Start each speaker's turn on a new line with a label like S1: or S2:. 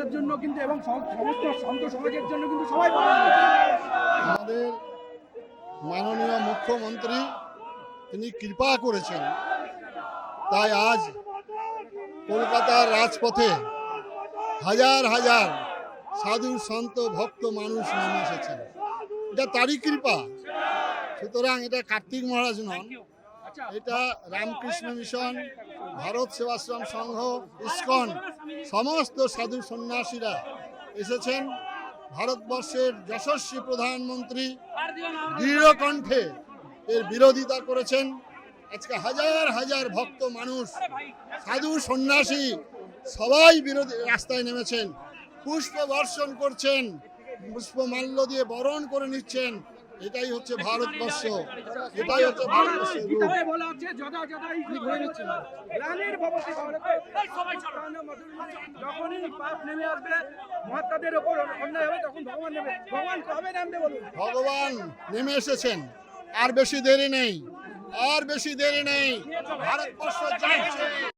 S1: আমাদের জন্য কিন্তু এবং সমস্ত সন্ত সমাজের জন্য কিন্তু সবাই
S2: আমাদের মাননীয় মুখ্যমন্ত্রী, তিনি কৃপা করেছেন। তাই আজ কলকাতার রাজপথে হাজার হাজার সাধু, সন্ত, ভক্ত, মানুষ নেমে এসেছেন। এটা তারই কৃপা। সুতরাং এটা কার্তিক মহারাজ নন এটা রামকৃষ্ণ মিশন ভারত সেবাশ্রম সংঘ ইস্কন। সমস্ত সাধু সন্ন্যাসীরা এসেছেন। ভারতবর্ষের যশস্বী প্রধানমন্ত্রী দৃঢ় কণ্ঠে এর বিরোধিতা করেছেন। আজকে হাজার হাজার ভক্ত মানুষ সাধু সন্ন্যাসী সবাই বিরোধী রাস্তায় নেমেছেন। পুষ্প বর্ষণ করছেন পুষ্পমাল্য দিয়ে বরণ করে নিচ্ছেন। এটাই হচ্ছে ভারতবর্ষ। এটাই হচ্ছে ভারতবর্ষের
S1: ভগবান নেবে ভগবান কবে নামবে বলুন?
S2: ভগবান নেমে এসেছেন। আর বেশি দেরি নেই। আর বেশি দেরি নেই। ভারতবর্ষ যাচ্ছে